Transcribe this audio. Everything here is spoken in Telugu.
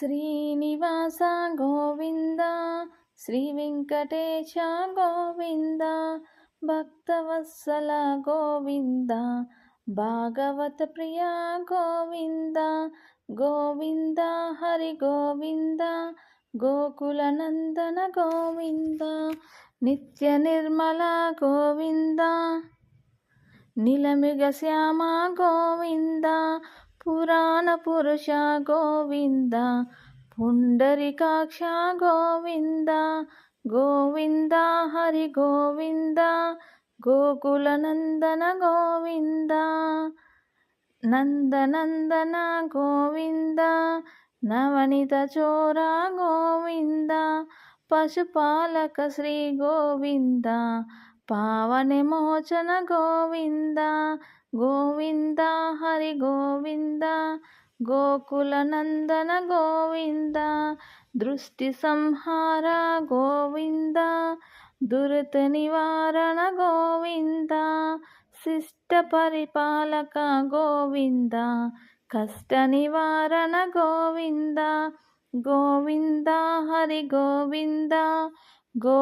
శ్రీనివాస గోవింద శ్రీ వెంకటేశ గోవింద భక్తవత్సల గోవింద భాగవత ప్రియ గోవింద గోవింద హరి గోవింద గోకులనందన గోవింద నిత్య నిర్మల గోవింద నిలమిగ శ్యామ గోవింద పురాణ పురుష గోవింద పుండరికాక్ష గోవింద గోవింద హరి గోవింద గోకుల నందన గోవింద నందనందన గోవింద నవనిత చోర గోవింద పశుపాలక శ్రీ గోవింద పావని మోచన గోవింద గోవింద హరి గోవింద గోకుల నందన గోవింద దృష్టి సంహార గోవింద దురత నివారణ గోవింద శిష్ట పరిపాలక గోవింద కష్ట నివారణ గోవింద గోవింద హరి గోవింద గో